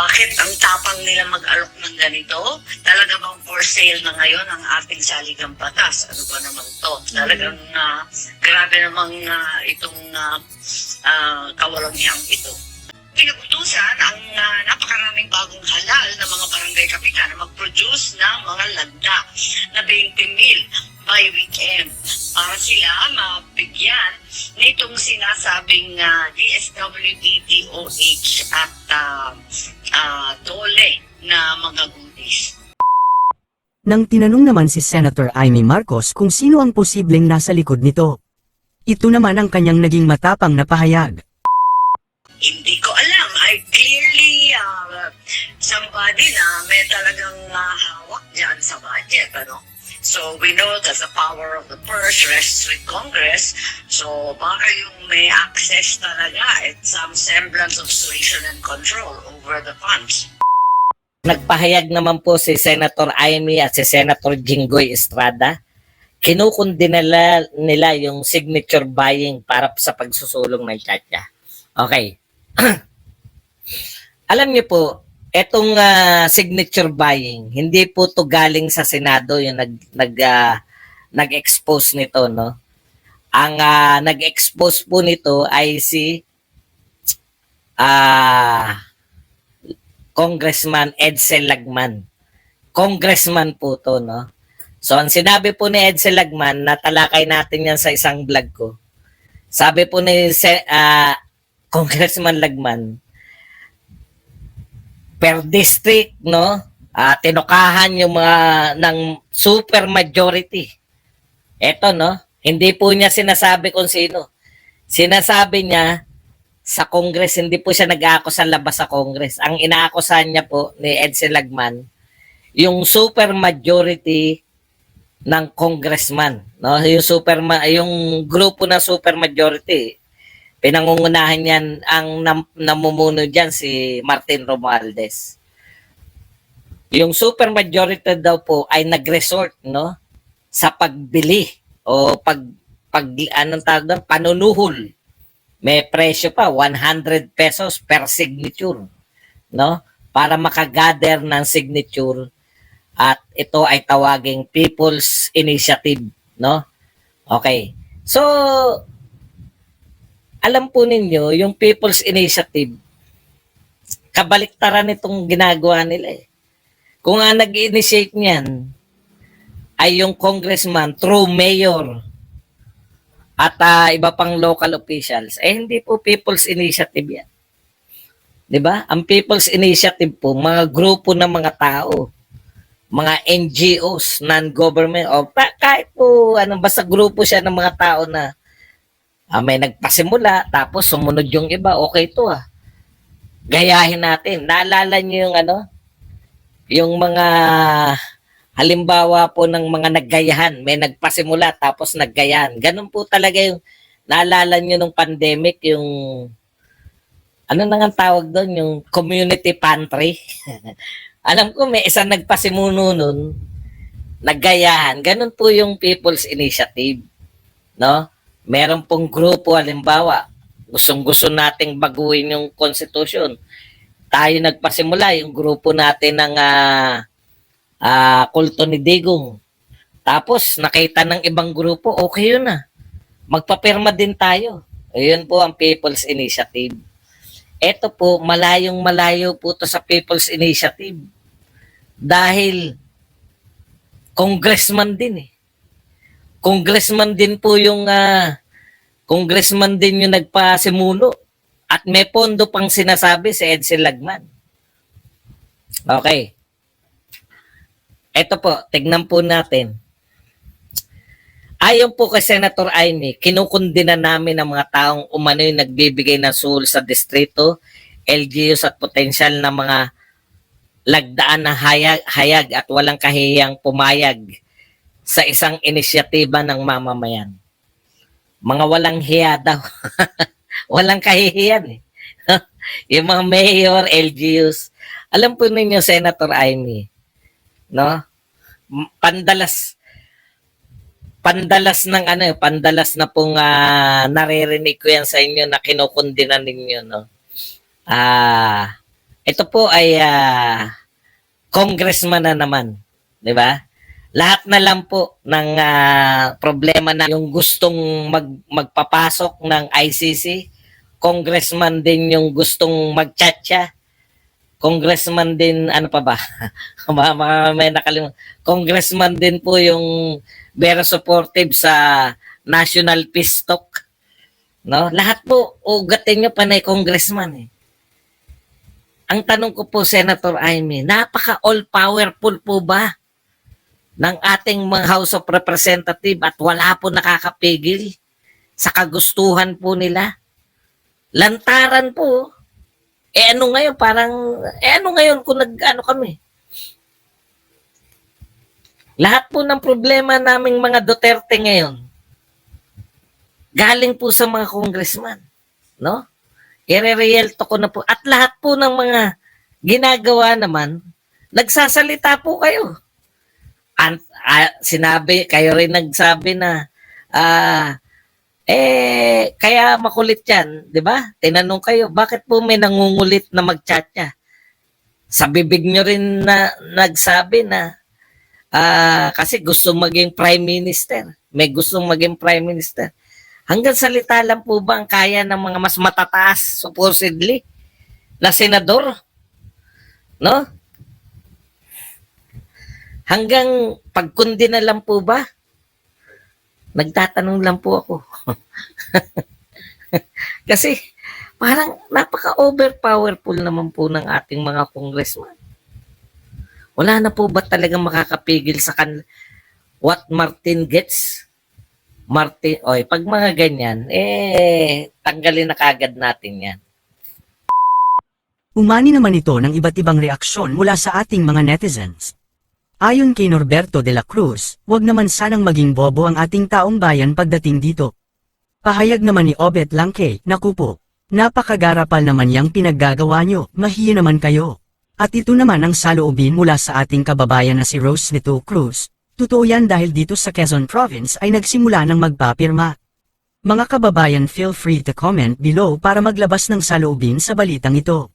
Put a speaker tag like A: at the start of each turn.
A: Bakit ang tapang nila mag-alok ng ganito? Talaga bang for sale na ngayon ang ating saligang batas? Ano ba naman to? Talagang ah, grabe namang ah, itong uh, kawalangyang ito. Pinutusan ang ah, napakaraming bagong halal na mga barangay kapitan na mag-produce ng mga lagda na 20 mil by weekend para sila mabigyan nitong sinasabing uh, DSWD, DOH at ah, ah, DOLE na mga goodies.
B: Nang tinanong naman si Senator Amy Marcos kung sino ang posibleng nasa likod nito. Ito naman ang kanyang naging matapang na pahayag.
A: Hindi ko alam. I clearly uh, somebody na may talagang uh, hawak dyan sa budget. Ano? So we know that the power of the purse rests with Congress. So baka yung may access talaga at some semblance of suasion and control over the funds.
C: Nagpahayag naman po si Senator Amy at si Senator Jinggoy Estrada. Kinukundi nila, nila yung signature buying para sa pagsusulong ng tiyatya. Okay. Alam niyo po, etong ah, signature buying, hindi po to galing sa Senado yung nag nag ah, nag-expose nito, no? Ang ah, nag-expose po nito ay si ah Congressman Edsel Lagman. Congressman po to, no? So, ang sinabi po ni Edsel Lagman, natalakay natin yan sa isang vlog ko. Sabi po ni ah, Congressman Lagman, per district, no? ah tinukahan yung mga ng super majority. Eto, no? Hindi po niya sinasabi kung sino. Sinasabi niya, sa Congress, hindi po siya nag-aako sa labas sa Congress. Ang inaakusahan niya po ni Edsel Lagman, yung super majority ng congressman, no? Yung super yung grupo na super majority. Pinangungunahan niyan ang nam- namumuno diyan si Martin Romualdez. Yung super majority daw po ay nag-resort, no? Sa pagbili o pag pag anong tawag doon? panunuhol may presyo pa 100 pesos per signature no para makagather ng signature at ito ay tawaging People's Initiative no okay so alam po ninyo yung People's Initiative kabaliktaran itong ginagawa nila eh kung nga nag-initiate niyan ay yung congressman through mayor at ah, iba pang local officials, eh hindi po People's Initiative yan. ba? Ang People's Initiative po, mga grupo ng mga tao, mga NGOs, non-government, o kahit po, ano, basta grupo siya ng mga tao na ah, may nagpasimula, tapos sumunod yung iba, okay to ah. Gayahin natin. Naalala niyo yung ano, yung mga halimbawa po ng mga naggayahan, may nagpasimula tapos naggayahan. Ganun po talaga yung naalala nyo nung pandemic, yung ano na nga tawag doon, yung community pantry. Alam ko may isang nagpasimuno nun, naggayahan. Ganun po yung People's Initiative. No? Meron pong grupo, halimbawa, gustong-gusto nating baguhin yung constitution. Tayo nagpasimula, yung grupo natin ng ah, ah kulto ni Digong. Tapos nakita ng ibang grupo, okay yun na. Magpapirma din tayo. Ayun po ang People's Initiative. Ito po, malayong malayo po to sa People's Initiative. Dahil congressman din eh. Congressman din po yung ah, congressman din yung nagpasimulo. At may pondo pang sinasabi si Edsel Lagman. Okay. Ito po, tignan po natin. Ayon po kay Senator Amy, kinukundina namin ang mga taong umano yung nagbibigay ng suhol sa distrito, LGUs at potensyal na mga lagdaan na hayag, hayag at walang kahiyang pumayag sa isang inisyatiba ng mamamayan. Mga walang hiya daw. walang kahihiyan eh. yung mga mayor, LGUs. Alam po ninyo, Senator Amy, no? Pandalas pandalas ng ano, pandalas na pong ah, naririnig ko yan sa inyo na kinukundina ninyo, no? Ah, ito po ay ah, congressman na naman, 'di ba? Lahat na lang po ng ah, problema na yung gustong mag, magpapasok ng ICC, congressman din yung gustong magchatcha. Congressman din, ano pa ba? May nakalim- Congressman din po yung very supportive sa National Peace Talk. No? Lahat po, ugatin nyo panay congressman eh. Ang tanong ko po, Senator Amy, napaka all-powerful po ba ng ating mga House of Representative at wala po nakakapigil sa kagustuhan po nila? Lantaran po. Eh ano ngayon, parang, eh ano ngayon kung nag-ano kami? Lahat po ng problema naming mga Duterte ngayon, galing po sa mga congressman. No? Ire-realto ko na po. At lahat po ng mga ginagawa naman, nagsasalita po kayo. An- ah, sinabi, kayo rin nagsabi na, ah, eh, kaya makulit yan, di ba? Tinanong kayo, bakit po may nangungulit na magchatcha? Sa bibig nyo rin na nagsabi na, ah, kasi gusto maging prime minister. May gustong maging prime minister. Hanggang salita lang po ba ang kaya ng mga mas matataas, supposedly, na senador? No? Hanggang pagkundi na lang po ba? Nagtatanong lang po ako. Kasi parang napaka-overpowerful naman po ng ating mga congressman. Wala na po ba talagang makakapigil sa kan what Martin gets? Martin, oy, pag mga ganyan, eh, tanggalin na kagad natin yan.
B: Umani naman ito ng iba't ibang reaksyon mula sa ating mga netizens. Ayon kay Norberto de la Cruz, wag naman sanang maging bobo ang ating taong bayan pagdating dito. Pahayag naman ni Obet Langke, naku po, napakagarapal naman yang pinaggagawa nyo, mahiyo naman kayo. At ito naman ang saloobin mula sa ating kababayan na si Rose Nito Cruz. Totoo yan dahil dito sa Quezon Province ay nagsimula ng magpapirma. Mga kababayan feel free to comment below para maglabas ng saloobin sa balitang ito.